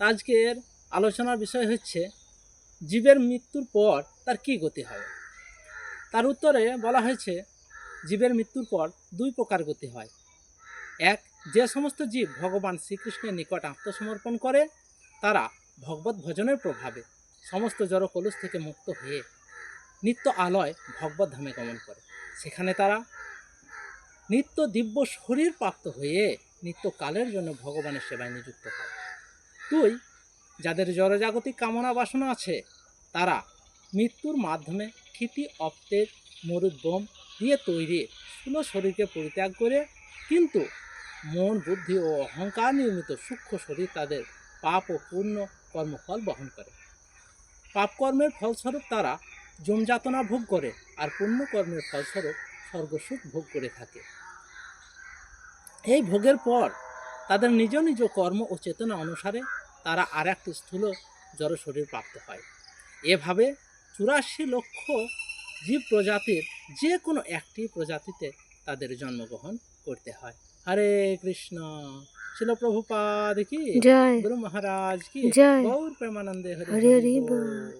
আজকের আলোচনার বিষয় হচ্ছে, জীবের মৃত্যুর পর তার কি গতি হবে তার উত্তরে বলা হয়েছে, জীবের মৃত্যুর পর দুই প্রকার গতি হয়। এক, যে সমস্ত জীব ভগবান শ্রীকৃষ্ণের নিকট আত্মসমর্পণ করে, তারা ভগবত ভজনের প্রভাবে সমস্ত জড় কলুষ থেকে মুক্ত হয়ে নিত্য আলয় ভগবত ধামে গমন করে। সেখানে তারা নিত্য দিব্য শরীর প্রাপ্ত হয়ে নিত্য কালের জন্য ভগবানের সেবায় নিযুক্ত হয়। দুই, যাদের জড়জাগতিক কামনা বাসনা আছে, তারা মৃত্যুর মাধ্যমে ক্ষিতি অপ্তের মরুদ্যম দিয়ে তৈরি স্থূল শরীরকে পরিত্যাগ করে, কিন্তু মন, বুদ্ধি ও অহংকার নির্মিত সূক্ষ্ম শরীর তাদের পাপ ও পূর্ণ কর্মফল বহন করে। পাপকর্মের ফলস্বরূপ তারা জমযাতনা ভোগ করে আর পুণ্য কর্মের ফলস্বরূপ স্বর্গসুখ ভোগ করে থাকে। এই ভোগের পর তাদের নিজ নিজ কর্ম ও চেতনা অনুসারে তারা আর একটি স্থূল জড় শরীর প্রাপ্ত হয়। এভাবে চুরাশি লক্ষ জীব প্রজাতির যে কোনো একটি প্রজাতিতে তাদের জন্মগ্রহণ করতে হয়। হরে কৃষ্ণ। শিল প্রভুপাদ কি গুরু মহারাজ কি? গৌর প্রেমানন্দে হরি হরি।